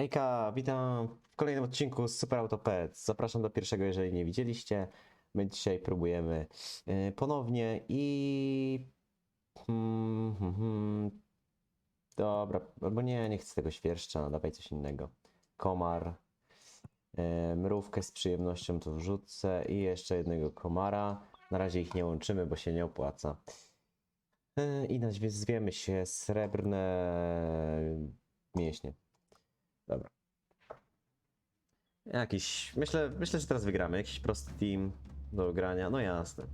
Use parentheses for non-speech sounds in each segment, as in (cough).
Hejka, witam w kolejnym odcinku z Super Auto Pets. Zapraszam do pierwszego, jeżeli nie widzieliście. My dzisiaj próbujemy yy, ponownie i... Hmm, hmm, hmm. Dobra, albo nie, nie chcę tego świerszcza, dawaj coś innego. Komar. Yy, mrówkę z przyjemnością tu wrzucę i jeszcze jednego komara. Na razie ich nie łączymy, bo się nie opłaca. Yy, I nazwiemy się Srebrne Mięśnie. Dobra. Jakiś. Myślę, myślę, że teraz wygramy. Jakiś prosty team do grania. No jasne.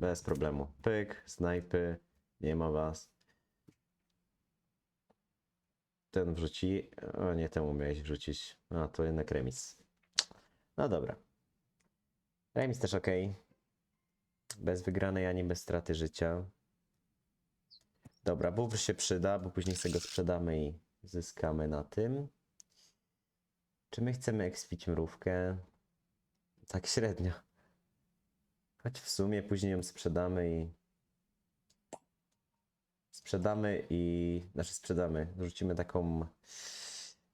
Bez problemu. Pyk, snajpy. Nie ma was. Ten wrzuci. O nie, temu miałeś wrzucić. A to jednak remis. No dobra. Remis też ok. Bez wygranej ani bez straty życia. Dobra, bufr się przyda, bo później sobie go sprzedamy i zyskamy na tym. Czy my chcemy ekspić mrówkę? Tak średnio. Choć w sumie później ją sprzedamy i... Sprzedamy i... Znaczy sprzedamy. Wrzucimy taką...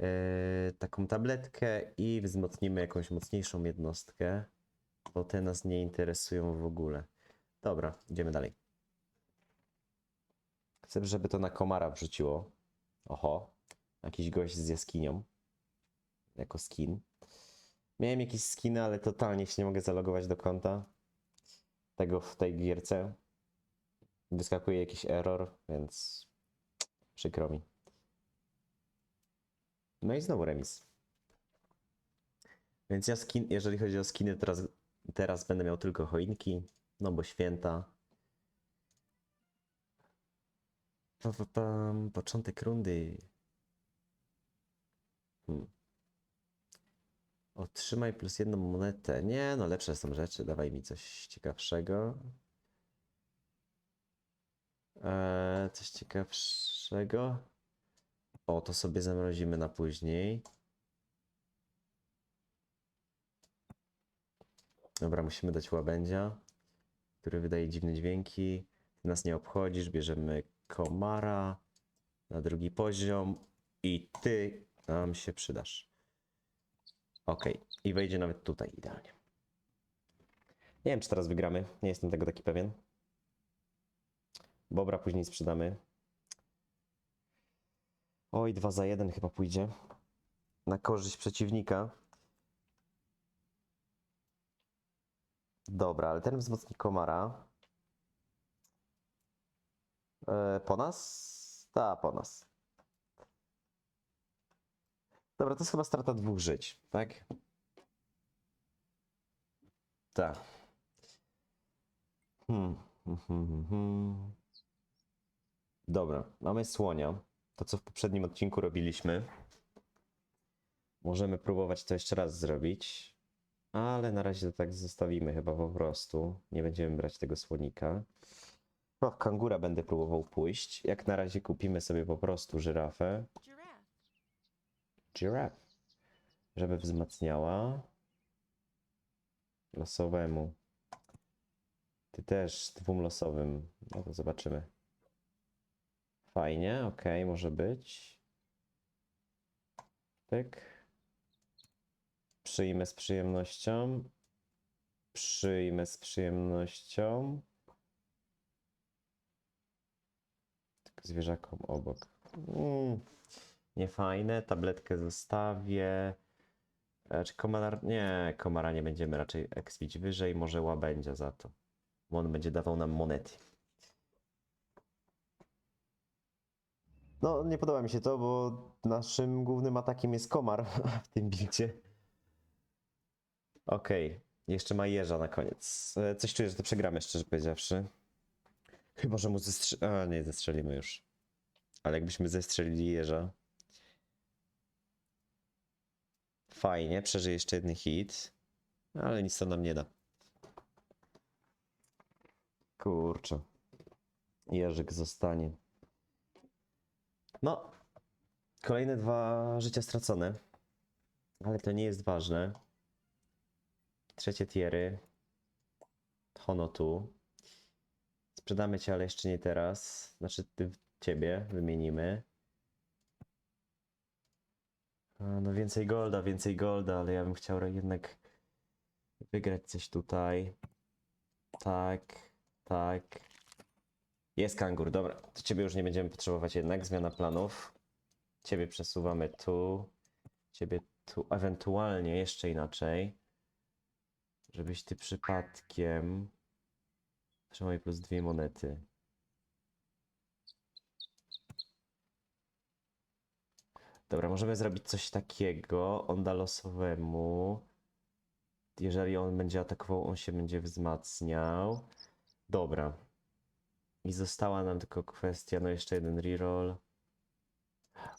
e, taką tabletkę i wzmocnimy jakąś mocniejszą jednostkę. Bo te nas nie interesują w ogóle. Dobra, idziemy dalej. Chcę, żeby to na komara wrzuciło. Oho. Jakiś gość z jaskinią jako skin. Miałem jakieś skiny, ale totalnie się nie mogę zalogować do konta tego w tej gierce. Wyskakuje jakiś error, więc przykro mi. No i znowu remis. Więc ja skin, jeżeli chodzi o skiny, teraz, teraz będę miał tylko choinki, no bo święta. Pa, pa, początek rundy. Hmm. Otrzymaj plus jedną monetę. Nie, no lepsze są rzeczy. Dawaj mi coś ciekawszego. Eee, coś ciekawszego. O, to sobie zamrozimy na później. Dobra, musimy dać łabędzia, który wydaje dziwne dźwięki. Ty nas nie obchodzisz, bierzemy komara na drugi poziom i ty nam się przydasz. Ok, i wejdzie nawet tutaj idealnie. Nie wiem, czy teraz wygramy. Nie jestem tego taki pewien. Bobra później sprzedamy. Oj, 2 za 1 chyba pójdzie. Na korzyść przeciwnika. Dobra, ale ten wzmocni komara. E, po nas? Ta, po nas. Dobra, to jest chyba strata dwóch żyć, tak? Tak. Hmm. Dobra, mamy słonia. To, co w poprzednim odcinku robiliśmy. Możemy próbować to jeszcze raz zrobić. Ale na razie to tak zostawimy chyba po prostu. Nie będziemy brać tego słonika. O, w kangura będę próbował pójść. Jak na razie kupimy sobie po prostu żyrafę. Giraffe. Żeby wzmacniała. Losowemu. Ty też dwóm losowym. No to zobaczymy. Fajnie, ok, może być. Pyk. Przyjmę z przyjemnością. Przyjmę z przyjemnością. Tylko zwierzakom obok. Mm. Niefajne. Tabletkę zostawię. E, Czy komar... Nie, komara nie będziemy raczej ekspić wyżej. Może łabędzia za to. Bo on będzie dawał nam monety. No, nie podoba mi się to, bo naszym głównym atakiem jest komar (laughs) w tym bildzie. Okej, jeszcze ma jeża na koniec. E, Coś czuję, że to przegramy, szczerze powiedziawszy. Chyba, że mu zestrzelimy. A, nie, zestrzelimy już. Ale jakbyśmy zestrzelili jeża. Fajnie, przeżyje jeszcze jeden hit. Ale nic to nam nie da. Kurczę. Jerzyk zostanie. No. Kolejne dwa życia stracone. Ale to nie jest ważne. Trzecie tiery. Hono tu. Sprzedamy cię, ale jeszcze nie teraz. Znaczy ty ciebie wymienimy. No więcej golda, więcej golda, ale ja bym chciał jednak wygrać coś tutaj. Tak, tak. Jest kangur, dobra. To ciebie już nie będziemy potrzebować jednak, zmiana planów. Ciebie przesuwamy tu, ciebie tu, ewentualnie jeszcze inaczej. Żebyś ty przypadkiem... Trzymaj plus dwie monety. Dobra, możemy zrobić coś takiego. On da losowemu. Jeżeli on będzie atakował, on się będzie wzmacniał. Dobra. I została nam tylko kwestia, no jeszcze jeden reroll.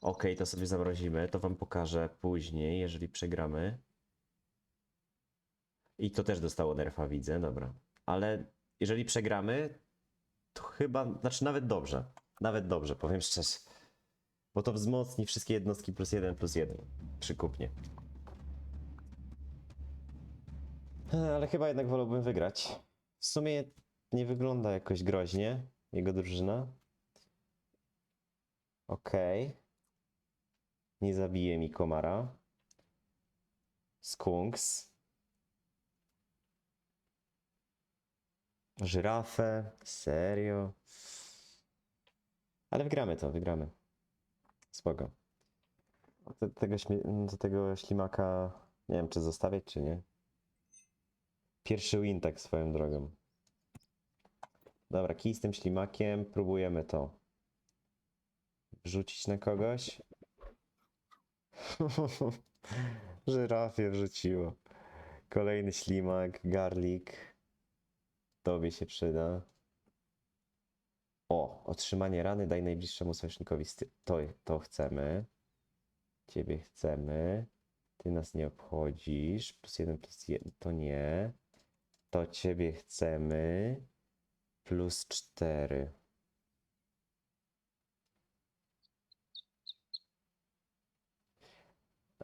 Okej, to sobie zamrozimy. To wam pokażę później, jeżeli przegramy. I to też dostało nerfa, widzę, dobra. Ale jeżeli przegramy, to chyba, znaczy nawet dobrze. Nawet dobrze, powiem szczerze. Bo to wzmocni wszystkie jednostki plus jeden plus jeden przy kupnie. E, Ale chyba jednak wolałbym wygrać. W sumie nie wygląda jakoś groźnie jego drużyna. Okej. Nie zabije mi komara. Skunks. Żyrafę. Serio. Ale wygramy to, wygramy. Spoko. Do tego, do tego ślimaka nie wiem, czy zostawiać, czy nie. Pierwszy win tak swoją drogą. Dobra, kij z tym ślimakiem. Próbujemy to. Wrzucić na kogoś. (laughs) Żyrafie wrzuciło. Kolejny ślimak, garlic. Tobie się przyda. O, otrzymanie rany daj najbliższemu sojusznikowi. To, to chcemy. Ciebie chcemy. Ty nas nie obchodzisz. Plus jeden, plus jeden. To nie. To ciebie chcemy. Plus cztery.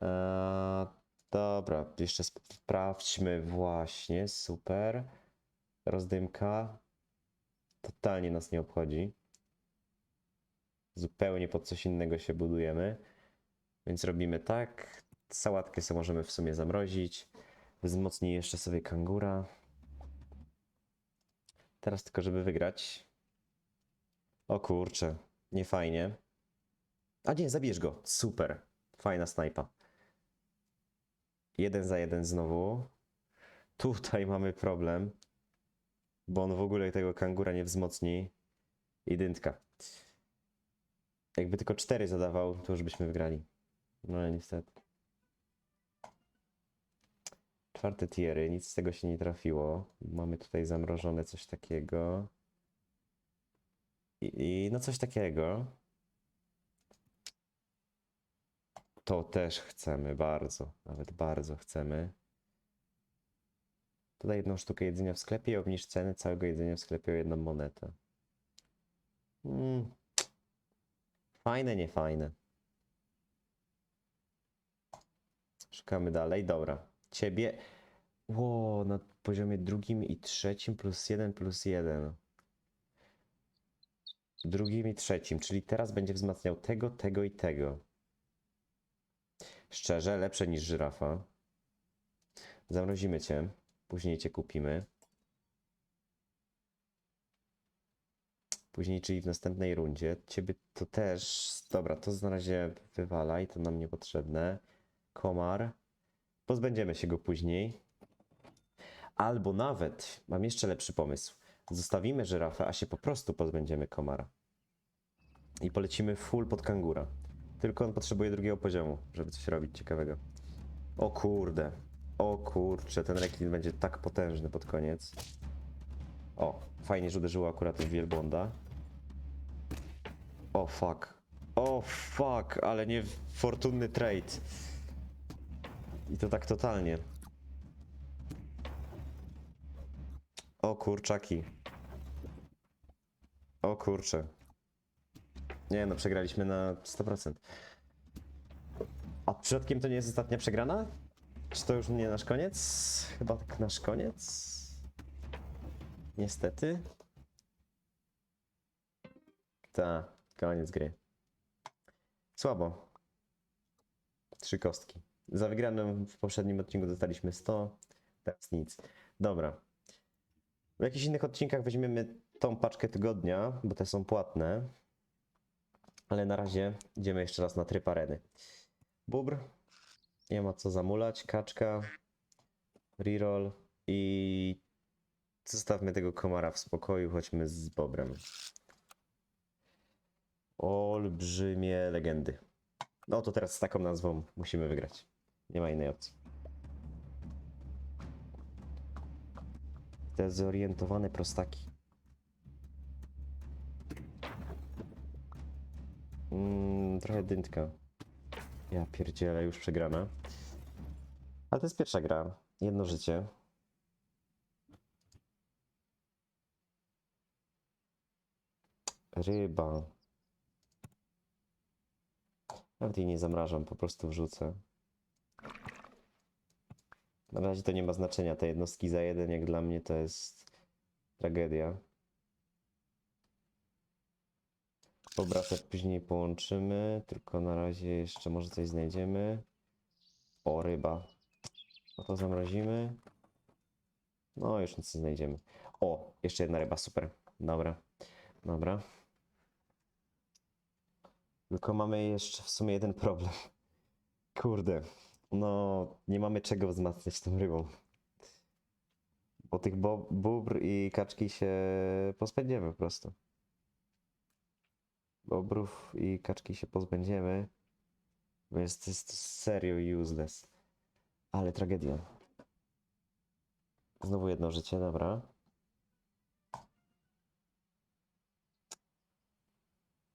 Eee, dobra, jeszcze sprawdźmy właśnie. Super. Rozdymka. Totalnie nas nie obchodzi. Zupełnie pod coś innego się budujemy. Więc robimy tak. Sałatkę sobie możemy w sumie zamrozić. Wzmocnij jeszcze sobie kangura. Teraz tylko, żeby wygrać. O kurczę, nie fajnie. A nie, zabierz go. Super. Fajna snajpa. Jeden za jeden znowu. Tutaj mamy problem. Bo on w ogóle tego kangura nie wzmocni. I dyntka. Jakby tylko cztery zadawał, to już byśmy wygrali. No ale niestety. Czwarte tiery, nic z tego się nie trafiło. Mamy tutaj zamrożone coś takiego. I, i no coś takiego. To też chcemy bardzo, nawet bardzo chcemy. Dodaj jedną sztukę jedzenia w sklepie i obniż ceny całego jedzenia w sklepie o jedną monetę. Mm. Fajne, nie fajne. Szukamy dalej. Dobra. Ciebie. Ło, na poziomie drugim i trzecim plus jeden plus jeden. Drugim i trzecim, czyli teraz będzie wzmacniał tego, tego i tego. Szczerze, lepsze niż żyrafa. Zamrozimy cię. Później cię kupimy. Później, czyli w następnej rundzie. Ciebie to też. Dobra, to na razie wywalaj, to nam niepotrzebne. Komar. Pozbędziemy się go później. Albo nawet, mam jeszcze lepszy pomysł. Zostawimy żyrafę, a się po prostu pozbędziemy komara. I polecimy full pod kangura. Tylko on potrzebuje drugiego poziomu, żeby coś robić ciekawego. O kurde. O kurcze, ten rekin będzie tak potężny pod koniec. O, fajnie, że uderzyło akurat w wielbłąda. O fuck. O fuck, ale nie fortunny trade. I to tak totalnie. O kurczaki. O kurcze. Nie no, przegraliśmy na 100%. A przypadkiem to nie jest ostatnia przegrana? Czy to już nie nasz koniec? Chyba tak nasz koniec. Niestety. Ta, koniec gry. Słabo. Trzy kostki. Za wygraną w poprzednim odcinku dostaliśmy 100, teraz nic. Dobra. W jakichś innych odcinkach weźmiemy tą paczkę tygodnia, bo te są płatne. Ale na razie idziemy jeszcze raz na tryb areny. Bubr. Nie ma co zamulać. Kaczka. Reroll. I zostawmy tego komara w spokoju. Chodźmy z Bobrem. Olbrzymie legendy. No to teraz z taką nazwą musimy wygrać. Nie ma innej opcji. Te zorientowane prostaki. Mm, trochę dyntka. Ja pierdzielę, już przegrana. Ale to jest pierwsza gra. Jedno życie. Ryba. Nawet jej nie zamrażam, po prostu wrzucę. Na razie to nie ma znaczenia. Te jednostki za jeden, jak dla mnie, to jest tragedia. Obracać później połączymy, tylko na razie jeszcze może coś znajdziemy. O, ryba. No to zamrozimy. No, już nic nie znajdziemy. O, jeszcze jedna ryba, super. Dobra, dobra. Tylko mamy jeszcze w sumie jeden problem. (laughs) Kurde, no nie mamy czego wzmacniać tą rybą. Bo tych bo bóbr i kaczki się pozbędziemy po prostu. Bobrów i kaczki się pozbędziemy. Więc to jest serio useless. Ale tragedia. Znowu jedno życie, dobra.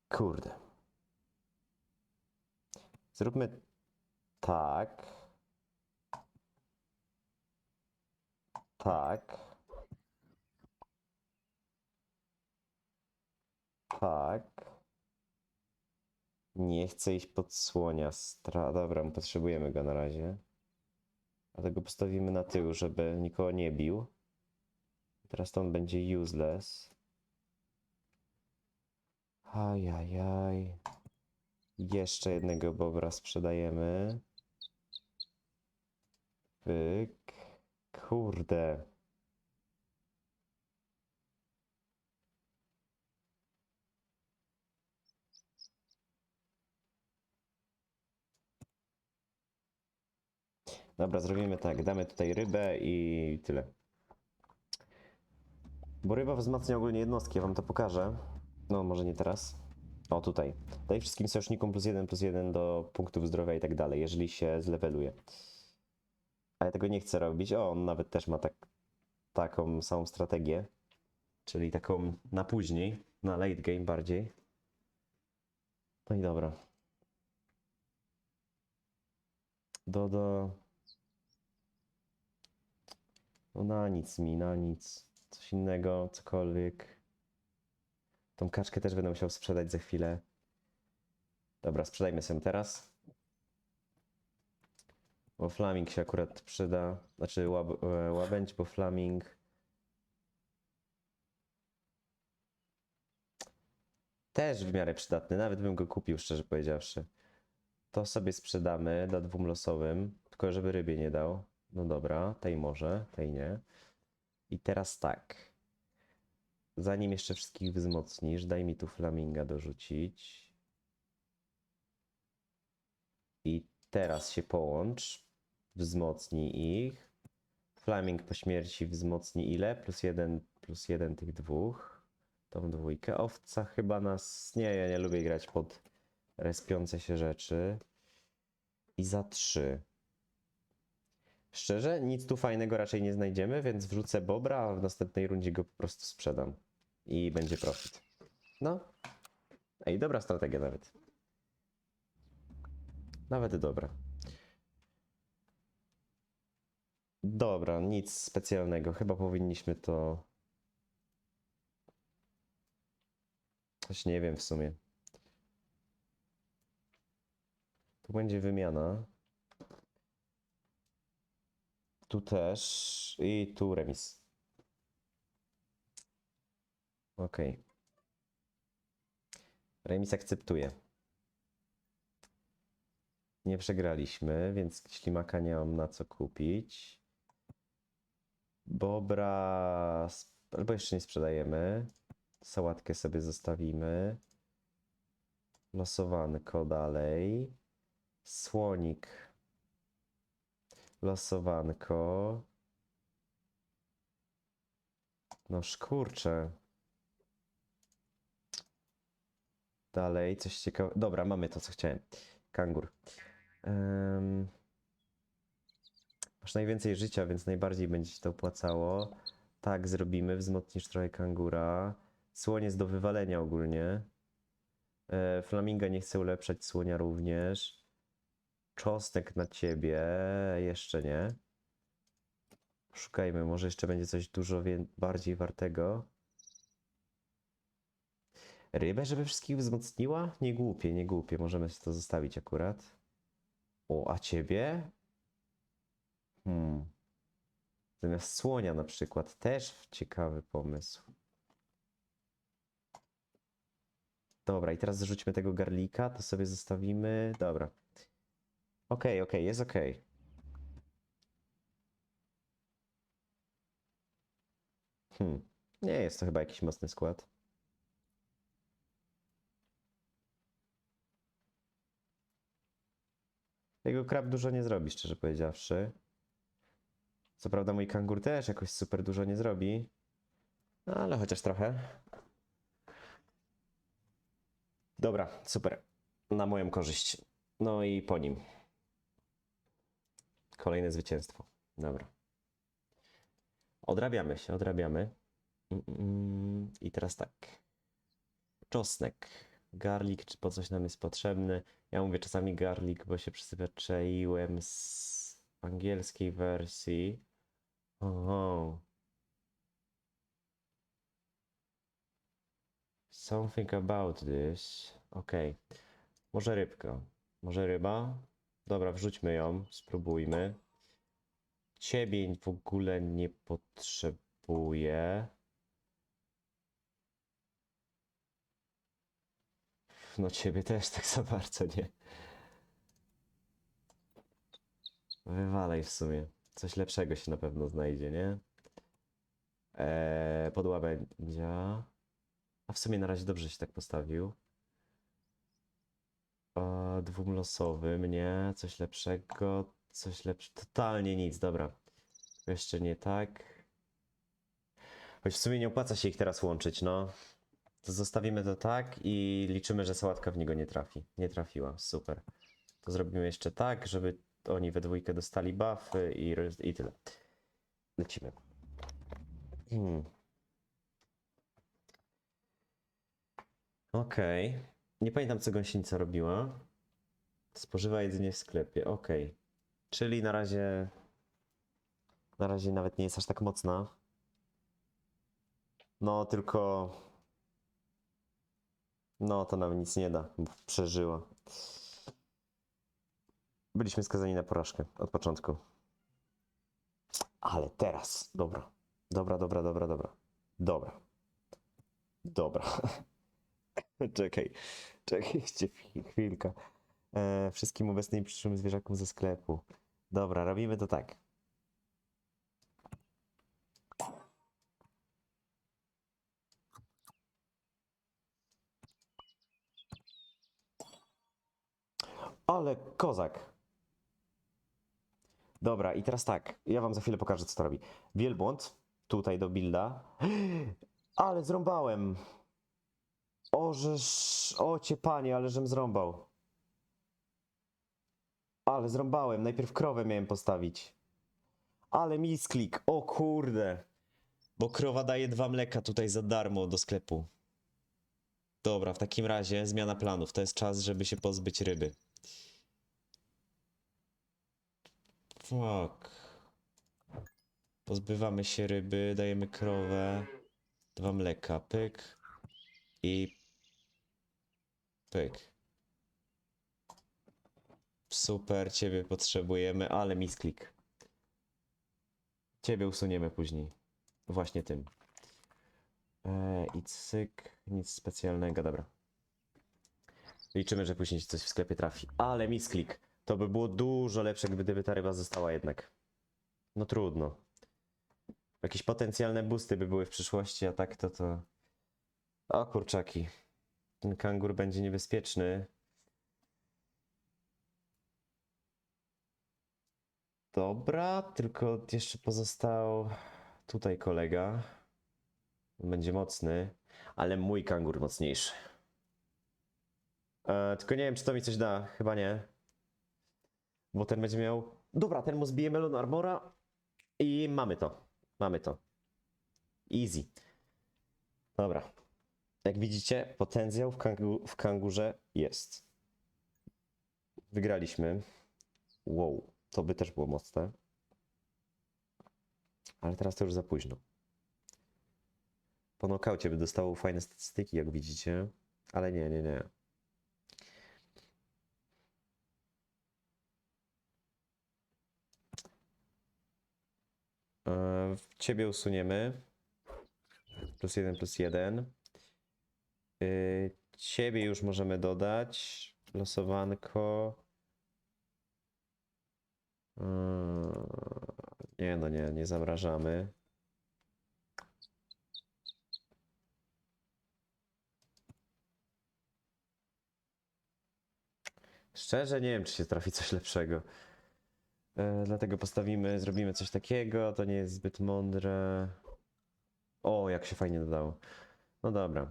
Kurde. Zróbmy tak. Tak. Tak. Nie chcę iść pod słonia. Stra... Dobra, potrzebujemy go na razie. Dlatego postawimy na tył, żeby nikogo nie bił. Teraz to on będzie useless. Ajajaj. Jeszcze jednego bobra sprzedajemy. Pyk. Kurde. Dobra, zrobimy tak. Damy tutaj rybę i tyle. Bo ryba wzmacnia ogólnie jednostki, ja wam to pokażę. No, może nie teraz. O, tutaj. Daj wszystkim sojusznikom plus jeden, plus jeden do punktów zdrowia i tak dalej, jeżeli się zleweluje. A ja tego nie chcę robić. O, on nawet też ma tak, taką samą strategię. Czyli taką na później, na late game bardziej. No i dobra. Dodo. No na nic mi, na nic. Coś innego, cokolwiek. Tą kaczkę też będę musiał sprzedać za chwilę. Dobra, sprzedajmy sobie teraz. Bo flaming się akurat przyda. Znaczy łab, e, łabędź, bo flaming. Też w miarę przydatny. Nawet bym go kupił, szczerze powiedziawszy. To sobie sprzedamy dla dwóm losowym. Tylko żeby rybie nie dał. No dobra, tej może, tej nie. I teraz tak. Zanim jeszcze wszystkich wzmocnisz, daj mi tu flaminga dorzucić. I teraz się połącz. Wzmocnij ich. Flaming po śmierci wzmocni ile? Plus jeden, plus jeden tych dwóch. Tą dwójkę. Owca chyba nas... Nie, ja nie lubię grać pod respiące się rzeczy. I za trzy. Szczerze, nic tu fajnego raczej nie znajdziemy, więc wrzucę Bobra, a w następnej rundzie go po prostu sprzedam. I będzie profit. No. Ej, dobra strategia nawet. Nawet dobra. Dobra, nic specjalnego. Chyba powinniśmy to. Nie wiem w sumie. Tu będzie wymiana. Tu też. I tu remis. Okej. Remis akceptuje. Nie przegraliśmy, więc ślimaka nie mam na co kupić. Bobra, albo jeszcze nie sprzedajemy. Sałatkę sobie zostawimy. Losowanko dalej. Słonik. Losowanko. No szkurcze. Dalej, coś ciekawego. Dobra, mamy to, co chciałem. Kangur. Em, Masz najwięcej życia, więc najbardziej będzie ci to opłacało. Tak, zrobimy. Wzmocnisz trochę kangura. Słoń jest do wywalenia ogólnie. E, Flaminga nie chcę ulepszać, słonia również. Czosnek na ciebie. Jeszcze nie. Szukajmy, może jeszcze będzie coś dużo bardziej wartego. Rybę, żeby wszystkich wzmocniła? Nie głupie, nie głupie. Możemy sobie to zostawić akurat. O, a ciebie? Hmm. Zamiast słonia na przykład. Też ciekawy pomysł. Dobra, i teraz zrzućmy tego garlika, to sobie zostawimy. Dobra. Okej, okej, jest okej. Hmm. Nie jest to chyba jakiś mocny skład. Jego krab dużo nie zrobi, szczerze powiedziawszy. Co prawda mój kangur też jakoś super dużo nie zrobi. No, ale chociaż trochę. Dobra, super. Na moją korzyść. No i po nim. Kolejne zwycięstwo. Dobra. Odrabiamy się, odrabiamy. I teraz tak. Czosnek. Garlic, czy po coś nam jest potrzebny? Ja mówię czasami garlic, bo się przyzwyczaiłem z angielskiej wersji. Oho. Something about this. Okej. Może rybka. Może ryba? Dobra, wrzućmy ją, spróbujmy. Ciebie w ogóle nie potrzebuję. No ciebie też tak za bardzo nie. Wywalaj w sumie. Coś lepszego się na pewno znajdzie, nie? Eee, pod łabędzia. A w sumie na razie dobrze się tak postawił. Eee, dwumlosowym, nie? Coś lepszego. Coś lepszego. Totalnie nic, dobra. Jeszcze nie tak. Choć w sumie nie opłaca się ich teraz łączyć, no. To zostawimy to tak i liczymy, że sałatka w niego nie trafi. Nie trafiła, super. To zrobimy jeszcze tak, żeby oni we dwójkę dostali buffy i, i tyle. Lecimy. Hmm. Okej. Nie pamiętam, co gąsienica robiła. Spożywa jedynie w sklepie. Okej. Czyli na razie. Na razie nawet nie jest aż tak mocna. No, tylko. No, to nawet nic nie da. bo Przeżyła. Byliśmy skazani na porażkę od początku. Ale teraz. Dobra. Dobra, dobra, dobra, dobra. Dobra. Dobra. (laughs) (laughs) Czekaj. Czekaj (laughs) jeszcze chwil- chwilkę. E, wszystkim obecnym przyszłym zwierzakom ze sklepu. Dobra, robimy to tak. Ale kozak. Dobra, i teraz tak. Ja wam za chwilę pokażę, co to robi. Wielbłąd, tutaj do builda. (gasps) Ale zrąbałem. O, żeż... O, cię panie, ale żem zrąbał. Ale zrąbałem. Najpierw krowę miałem postawić. Ale misklik. O kurde. Bo krowa daje dwa mleka tutaj za darmo do sklepu. Dobra, w takim razie zmiana planów. To jest czas, żeby się pozbyć ryby. Fuck. Pozbywamy się ryby, dajemy krowę. Dwa mleka, pyk. I pyk. Super, ciebie potrzebujemy, ale misklik. Ciebie usuniemy później. Właśnie tym. E, I cyk, nic specjalnego, dobra. Liczymy, że później coś w sklepie trafi. Ale misklik. To by było dużo lepsze, gdyby ta ryba została jednak. No trudno. Jakieś potencjalne boosty by były w przyszłości, a tak to to... O kurczaki. Ten kangur będzie niebezpieczny. Dobra, tylko jeszcze pozostał tutaj kolega. Będzie mocny, ale mój kangur mocniejszy. E, tylko nie wiem, czy to mi coś da. Chyba nie. Bo ten będzie miał. Dobra, ten mu zbije melon armora. I mamy to. Mamy to. Easy. Dobra. Jak widzicie, potencjał w, kangu w kangurze jest. Wygraliśmy. Wow, to by też było mocne. Ale teraz to już za późno. Po nokaucie by dostało fajne statystyki, jak widzicie. Ale nie, nie, nie. E, Ciebie usuniemy. Plus jeden, plus jeden. Y, Ciebie już możemy dodać. Losowanko. Mm, Nie, no nie, nie zamrażamy. Szczerze nie wiem, czy się trafi coś lepszego. E, dlatego postawimy, zrobimy coś takiego. To nie jest zbyt mądre. O, jak się fajnie dodało. No dobra.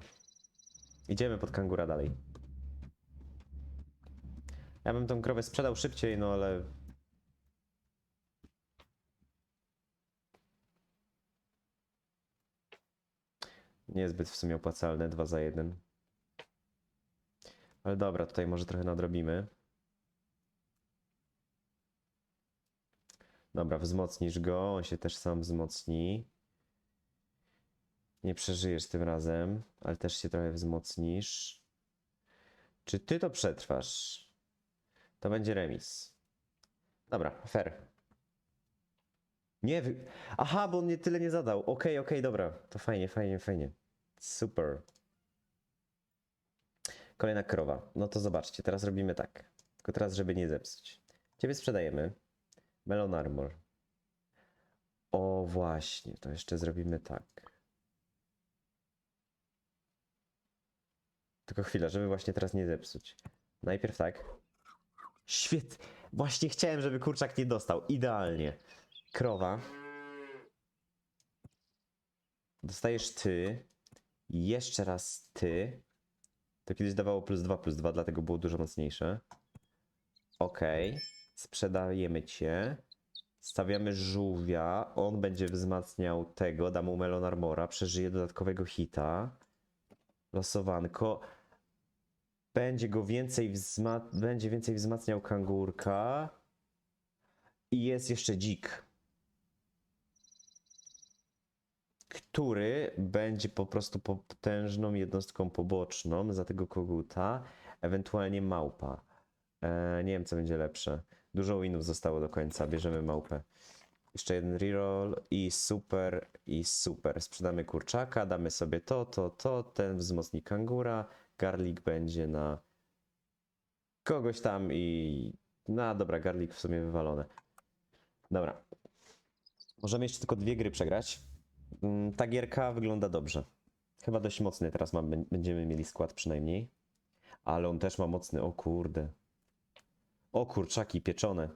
Idziemy pod kangura dalej. Ja bym tą krowę sprzedał szybciej, no ale. Niezbyt w sumie opłacalne, 2 za 1. Ale dobra, tutaj może trochę nadrobimy. Dobra, wzmocnisz go, on się też sam wzmocni. Nie przeżyjesz tym razem, ale też się trochę wzmocnisz. Czy ty to przetrwasz? To będzie remis. Dobra, fair. Nie, wy... aha, bo on tyle nie zadał. Okej, okej, dobra. To fajnie, fajnie, fajnie. Super. Kolejna krowa. No to zobaczcie, teraz robimy tak. Tylko teraz, żeby nie zepsuć. Ciebie sprzedajemy. Melon Armor. O, właśnie, to jeszcze zrobimy tak. Tylko chwilę, żeby właśnie teraz nie zepsuć. Najpierw tak. Świetnie. Właśnie chciałem, żeby kurczak nie dostał. Idealnie. Krowa. Dostajesz ty. Jeszcze raz ty. To kiedyś dawało plus 2, plus 2, dlatego było dużo mocniejsze. Ok. Sprzedajemy cię. Stawiamy żółwia. On będzie wzmacniał tego. Da mu melon armora. Przeżyje dodatkowego hita. Losowanko. Będzie go więcej wzma- będzie więcej wzmacniał kangurka. I jest jeszcze dzik. Który będzie po prostu potężną jednostką poboczną za tego koguta, ewentualnie małpa. E, nie wiem, co będzie lepsze. Dużo winów zostało do końca. Bierzemy małpę. Jeszcze jeden reroll i super, i super. Sprzedamy kurczaka, damy sobie to, to, to. Ten wzmocni kangura. Garlic będzie na kogoś tam i. No dobra, garlic w sumie wywalone. Dobra. Możemy jeszcze tylko dwie gry przegrać. Mm, Ta gierka wygląda dobrze. Chyba dość mocny teraz będziemy mieli skład przynajmniej. Ale on też ma mocny, o kurde. O kurczaki pieczone.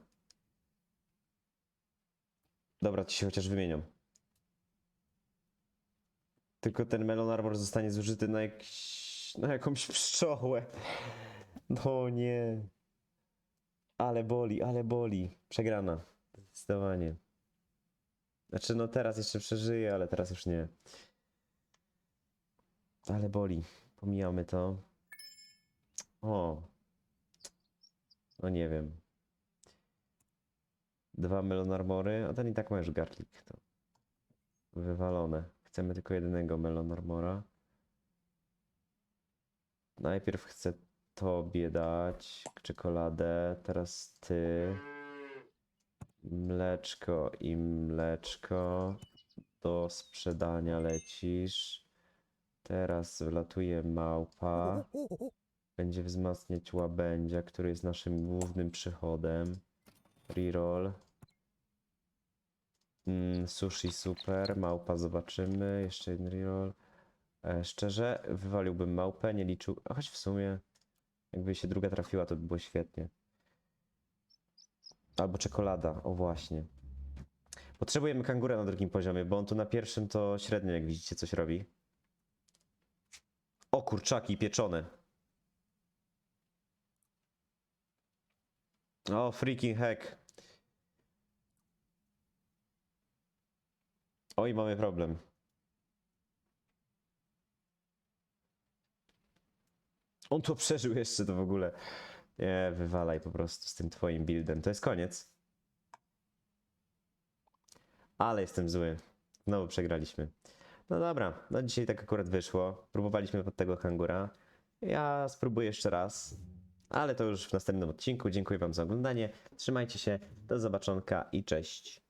Dobra, ci się chociaż wymienią. Tylko ten melon armor zostanie zużyty na, jakiś, na jakąś pszczołę. No nie. Ale boli, ale boli. Przegrana. Zdecydowanie. Znaczy, no teraz jeszcze przeżyję, ale teraz już nie. Ale boli. Pomijamy to. O. No nie wiem. Dwa melon armory, a ten i tak ma już garlic. To wywalone. Chcemy tylko jednego melon armora. Najpierw chcę tobie dać czekoladę, teraz ty. Mleczko i mleczko. Do sprzedania lecisz. Teraz wlatuje małpa. będzie wzmacniać łabędzia, który jest naszym głównym przychodem. Reroll. Mm, sushi super, małpa zobaczymy, jeszcze jeden reroll. E, szczerze, wywaliłbym małpę, nie liczył, choć w sumie jakby się druga trafiła, to by było świetnie. Albo czekolada, o właśnie. Potrzebujemy kangura na drugim poziomie, bo on tu na pierwszym to średnio, jak widzicie, coś robi. O kurczaki pieczone. O, freaking heck. Oj, mamy problem. On to przeżył jeszcze to w ogóle. Nie, wywalaj po prostu z tym twoim buildem. To jest koniec. Ale jestem zły. Znowu przegraliśmy. No dobra, no dzisiaj tak akurat wyszło. Próbowaliśmy pod tego kangura. Ja spróbuję jeszcze raz. Ale to już w następnym odcinku. Dziękuję Wam za oglądanie. Trzymajcie się. Do zobaczonka i cześć.